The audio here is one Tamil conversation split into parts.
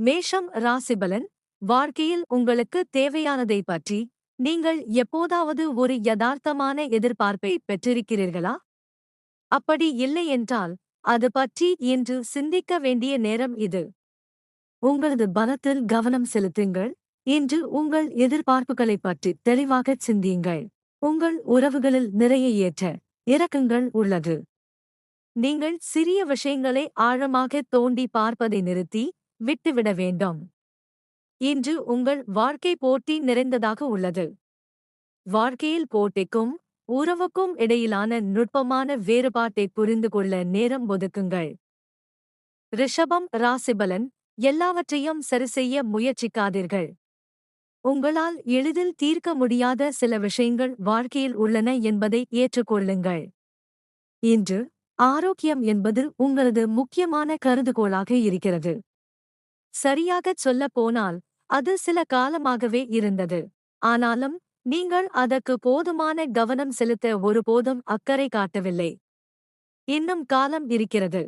மேஷம் ராசிபலன் வாழ்க்கையில் உங்களுக்கு தேவையானதை பற்றி நீங்கள் எப்போதாவது ஒரு யதார்த்தமான எதிர்பார்ப்பை பெற்றிருக்கிறீர்களா? அப்படி இல்லை என்றால் அது பற்றி இன்று சிந்திக்க வேண்டிய நேரம் இது. உங்களது பலத்தில் கவனம் செலுத்துங்கள். இன்று உங்கள் எதிர்பார்ப்புகளைப் பற்றி தெளிவாகச் சிந்தியுங்கள். உங்கள் உறவுகளில் நிறைய ஏற்ற இறக்கங்கள் உள்ளது. நீங்கள் சிறிய விஷயங்களை ஆழமாக தோண்டி பார்ப்பதை நிறுத்தி விட்டுவிட வேண்டும். இன்று உங்கள் வாழ்க்கை போட்டி நிறைந்ததாக உள்ளது. வாழ்க்கையில் போட்டிக்கும் உறவுக்கும் இடையிலான நுட்பமான வேறுபாட்டை புரிந்து கொள்ள நேரம் ஒதுக்குங்கள். ரிஷபம் ராசிபலன் எல்லாவற்றையும் சரிசெய்ய முயற்சிக்காதீர்கள். உங்களால் எளிதில் தீர்க்க முடியாத சில விஷயங்கள் வாழ்க்கையில் உள்ளன என்பதை ஏற்றுக்கொள்ளுங்கள். இன்று ஆரோக்கியம் என்பது உங்களது முக்கியமான கருதுகோளாக இருக்கிறது. சரியாகச் சொல்லப் போனால் அது சில காலமாகவே இருந்தது. ஆனாலும் நீங்கள் அதற்கு போதுமான கவனம் செலுத்த ஒருபோதும் அக்கறை காட்டவில்லை. இன்னும் காலம் இருக்கிறது.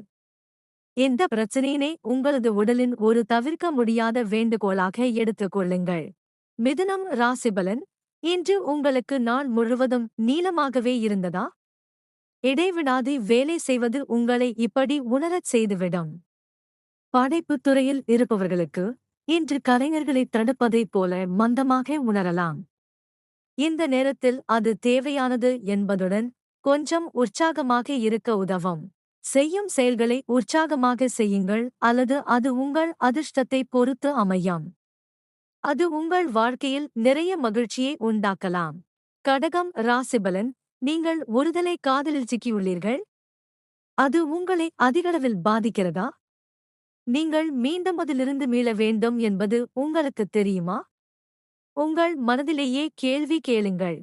இந்த பிரச்சனையினை உங்களது உடலின் ஒரு தவிர்க்க முடியாத வேண்டுகோளாக எடுத்துக் கொள்ளுங்கள். மிதுனம் ராசிபலன் இன்று உங்களுக்கு நாள் முழுவதும் நீளமாகவே இருந்ததா? இடைவிடாது வேலை செய்வது உங்களை இப்படி உணரச் செய்துவிடும். படைப்புத் துறையில் இருப்பவர்களுக்கு இன்று கலைஞர்களைத் தடுப்பதைப் போல மந்தமாக உணரலாம். இந்த நேரத்தில் அது தேவையானது என்பதுடன் கொஞ்சம் உற்சாகமாக இருக்க உதவும். செய்யும் செயல்களை உற்சாகமாக செய்யுங்கள் அல்லது அது உங்கள் அதிர்ஷ்டத்தை பொறுத்து அமையும். அது உங்கள் வாழ்க்கையில் நிறைய மகிழ்ச்சியை உண்டாக்கலாம். கடகம் ராசிபலன் நீங்கள் ஒருதலை காதலில் சிக்கியுள்ளீர்கள்? அது உங்களை அதிகளவில் பாதிக்கிறதா? நீங்கள் மீண்டும் அதிலிருந்து மீள வேண்டும் என்பது உங்களுக்குத் தெரியுமா? உங்கள் மனதிலேயே கேள்வி கேளுங்கள்.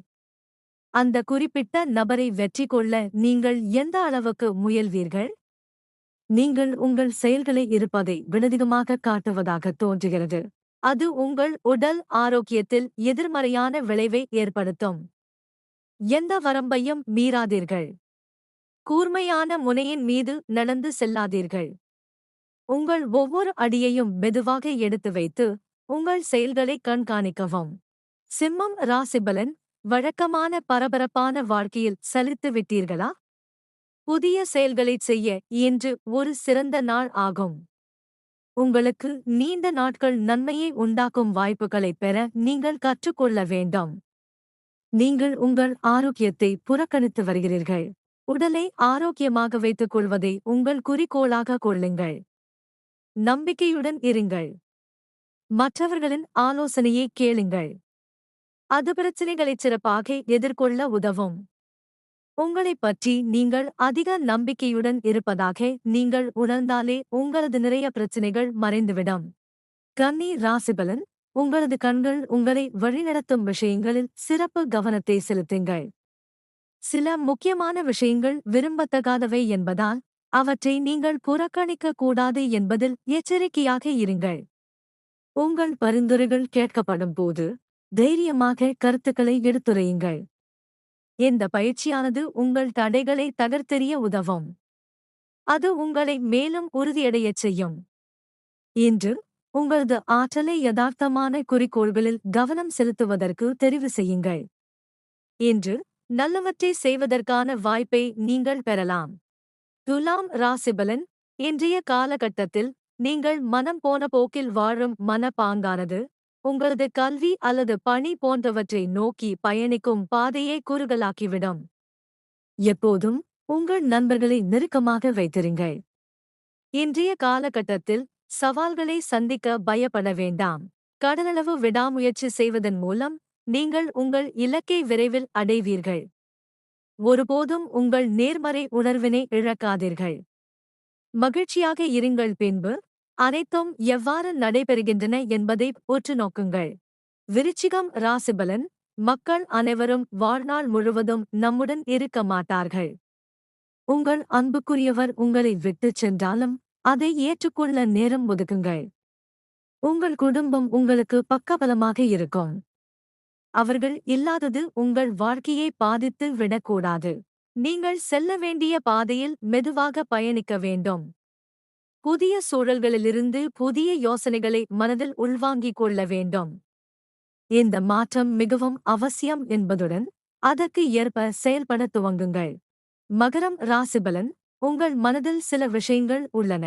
அந்த குறிப்பிட்ட நபரை வெற்றி கொள்ள நீங்கள் எந்த அளவுக்கு முயல்வீர்கள்? நீங்கள் உங்கள் செயல்களை இருப்பதை வினதிகமாக காட்டுவதாக தோன்றுகிறது. அது உங்கள் உடல் ஆரோக்கியத்தில் எதிர்மறையான விளைவை ஏற்படுத்தும். எந்த வரம்பையும் மீறாதீர்கள். கூர்மையான முனையின் மீது நடந்து செல்லாதீர்கள். உங்கள் ஒவ்வொரு அடியையும் மெதுவாக எடுத்து வைத்து உங்கள் செயல்களை கண்காணிக்கவும். சிம்மம் ராசிபலன் வழக்கமான பரபரப்பான வாழ்க்கையில் சலித்து விட்டீர்களா? புதிய செயல்களைச் செய்ய இன்று ஒரு சிறந்த நாள் ஆகும். உங்களுக்கு நீண்ட நாட்கள் நன்மையை உண்டாக்கும் வாய்ப்புகளைப் பெற நீங்கள் கற்றுக்கொள்ள வேண்டும். நீங்கள் உங்கள் ஆரோக்கியத்தை புறக்கணித்து வருகிறீர்கள். உடலை ஆரோக்கியமாக வைத்துக் கொள்வதை உங்கள் குறிக்கோளாக கொள்ளுங்கள். நம்பிக்கையுடன் இருங்கள். மற்றவர்களின் ஆலோசனையை கேளுங்கள். அது பிரச்சினைகளைச் சிறப்பாக எதிர்கொள்ள உதவும். உங்களைப் பற்றி நீங்கள் அதிக நம்பிக்கையுடன் இருப்பதாக நீங்கள் உணர்ந்தாலே உங்களது நிறைய பிரச்சனைகள் மறைந்துவிடும். கன்னி ராசிபலன் உங்களது கண்கள் உங்களை வழிநடத்தும் விஷயங்களில் சிறப்பு கவனத்தை செலுத்துங்கள். சில முக்கியமான விஷயங்கள் விரும்பத்தகாதவை என்பதால் அவற்றை நீங்கள் புறக்கணிக்க கூடாது என்பதில் எச்சரிக்கையாக இருங்கள். உங்கள் பரிந்துரைகள் கேட்கப்படும் போது தைரியமாக கருத்துக்களை எடுத்துரையுங்கள். இந்த பயிற்சியானது உங்கள் தடைகளை தகர்த்தெறிய உதவும். அது உங்களை மேலும் உறுதியடையச் செய்யும். இன்று உங்களது ஆற்றலை யதார்த்தமான குறிக்கோள்களில் கவனம் செலுத்துவதற்கு தெரிவு செய்யுங்கள். இன்று நல்லவற்றை செய்வதற்கான வாய்ப்பை நீங்கள் பெறலாம். துலாம் ராசிபலன் இன்றைய காலகட்டத்தில் நீங்கள் மனம் போன போக்கில் வாழும் மனப்பாங்கானது உங்களது கல்வி அல்லது பணி போன்றவற்றை நோக்கி பயணிக்கும் பாதையை குறுகலாக்கிவிடும். எப்போதும் உங்கள் நண்பர்களை நெருக்கமாக வைத்திருங்கள். இன்றைய காலகட்டத்தில் சவால்களை சந்திக்க பயப்பட வேண்டாம். கடலளவு விடாமுயற்சி செய்வதன் மூலம் நீங்கள் உங்கள் இலக்கை விரைவில் அடைவீர்கள். ஒருபோதும் உங்கள் நேர்மறை உணர்வினை இழக்காதீர்கள். மகிழ்ச்சியாக இருங்கள் பின்பு அனைத்தும் எவ்வாறு நடைபெறுகின்றன என்பதை உற்று நோக்குங்கள். விருச்சிகம் ராசிபலன் மக்கள் அனைவரும் வாழ்நாள் முழுவதும் நம்முடன் இருக்க மாட்டார்கள். உங்கள் அன்புக்குரியவர் உங்களை விட்டுச் சென்றாலும் அதை ஏற்றுக்கொள்ள நேரம் ஒதுக்குங்கள். உங்கள் குடும்பம் உங்களுக்கு பக்கபலமாக இருக்கும். அவர்கள் இல்லாதது உங்கள் வாழ்க்கையை பாதித்து விடக்கூடாது. நீங்கள் செல்ல வேண்டிய பாதையில் மெதுவாக பயணிக்க வேண்டும். புதிய சூழல்களிலிருந்து புதிய யோசனைகளை மனதில் உள்வாங்கிக் கொள்ள வேண்டும். இந்த மாற்றம் மிகவும் அவசியம் என்பதுடன் அதற்கு ஏற்ப செயல்பட துவங்குங்கள். மகரம் ராசிபலன் உங்கள் மனதில் சில விஷயங்கள் உள்ளன.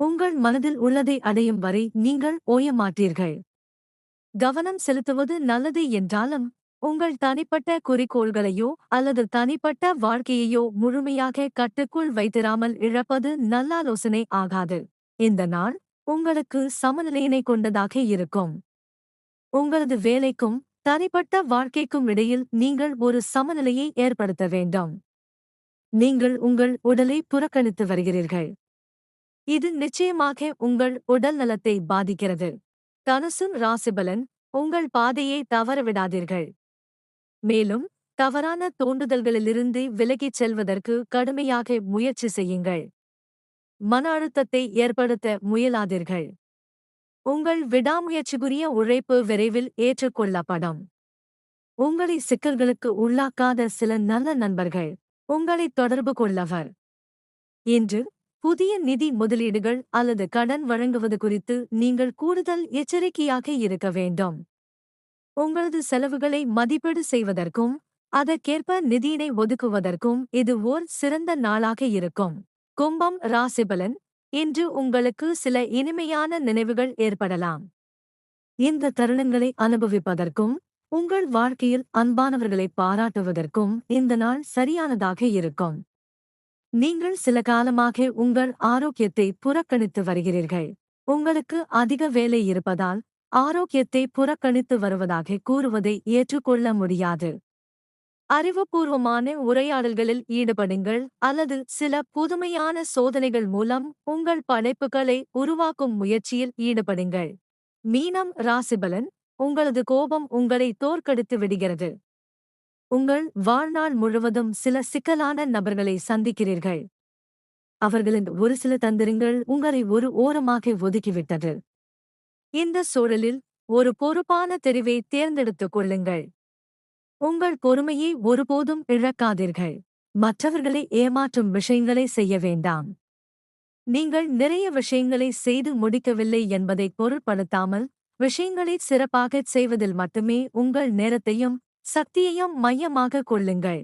உங்கள் மனதில் உள்ளதை அடையும் வரை நீங்கள் ஓய மாட்டீர்கள் கவனம் செலுத்துவது நல்லது என்றாலும் உங்கள் தனிப்பட்ட குறிக்கோள்களையோ அல்லது தனிப்பட்ட வாழ்க்கையையோ முழுமையாக கட்டுக்குள் வைத்திராமல் இழப்பது நல்லாலோசனை ஆகாது. இந்த நாள் உங்களுக்கு சமநிலையினை கொண்டதாக இருக்கும். உங்களது வேலைக்கும் தனிப்பட்ட வாழ்க்கைக்கும் இடையில் நீங்கள் ஒரு சமநிலையை ஏற்படுத்த வேண்டும். நீங்கள் உங்கள் உடலை புறக்கணித்து வருகிறீர்கள். இது நிச்சயமாக உங்கள் உடல் நலத்தை பாதிக்கிறது. தனுசுன் ராசிபலன் உங்கள் பாதையை தவறவிடாதீர்கள். மேலும் தவறான தோண்டுதல்களிலிருந்து விலகிச் செல்வதற்கு கடுமையாக முயற்சி செய்யுங்கள். மன அழுத்தத்தை ஏற்படுத்த முயலாதீர்கள். உங்கள் விடாமுயற்சிக்குரிய உழைப்பு விரைவில் ஏற்றுக்கொள்ளப்படும். உங்களை சிக்கல்களுக்கு உள்ளாக்காத சில நல்ல நண்பர்கள் உங்களை தொடர்பு கொள்ளவர். இன்று புதிய நிதி முதலீடுகள் அல்லது கடன் வழங்குவது குறித்து நீங்கள் கூடுதல் எச்சரிக்கையாக இருக்க வேண்டும். உங்களது செலவுகளை மதிப்பீடு செய்வதற்கும் அதற்கேற்ப நிதியினை ஒதுக்குவதற்கும் இது ஓர் சிறந்த நாளாக இருக்கும். கும்பம் ராசிபலன் இன்று உங்களுக்கு சில இனிமையான நினைவுகள் ஏற்படலாம். இந்த தருணங்களை அனுபவிப்பதற்கும் உங்கள் வாழ்க்கையில் அன்பானவர்களை பாராட்டுவதற்கும் இந்த நாள் சரியானதாக இருக்கும். நீங்கள் சில காலமாக உங்கள் ஆரோக்கியத்தை புறக்கணித்து வருகிறீர்கள். உங்களுக்கு அதிக வேலை இருப்பதால் ஆரோக்கியத்தை புறக்கணித்து வருவதாக கூறுவதை ஏற்றுக்கொள்ள முடியாது. அறிவுபூர்வமான உரையாடல்களில் ஈடுபடுங்கள் அல்லது சில புதுமையான சோதனைகள் மூலம் உங்கள் படைப்புகளை உருவாக்கும் முயற்சியில் ஈடுபடுங்கள். மீனம் ராசிபலன் உங்களது கோபம் உங்களை தோற்கடித்து விடுகிறது. உங்கள் வாழ்நாள் முழுவதும் சில சிக்கலான நபர்களை சந்திக்கிறீர்கள். அவர்களின் ஒரு சில தந்திரங்கள் உங்களை ஒரு ஓரமாக ஒதுக்கிவிட்டது. இந்த சூழலில் ஒரு பொறுப்பான தெரிவை தேர்ந்தெடுத்துக் கொள்ளுங்கள். உங்கள் பொறுமையை ஒருபோதும் இழக்காதீர்கள். மற்றவர்களை ஏமாற்றும் விஷயங்களை செய்ய வேண்டாம். நீங்கள் நிறைய விஷயங்களை செய்து முடிக்கவில்லை என்பதை பொருட்படுத்தாமல் விஷயங்களை சிறப்பாகச் செய்வதில் மட்டுமே உங்கள் நேரத்தையும் சக்தியையும் மையமாக கொள்ளுங்கள்.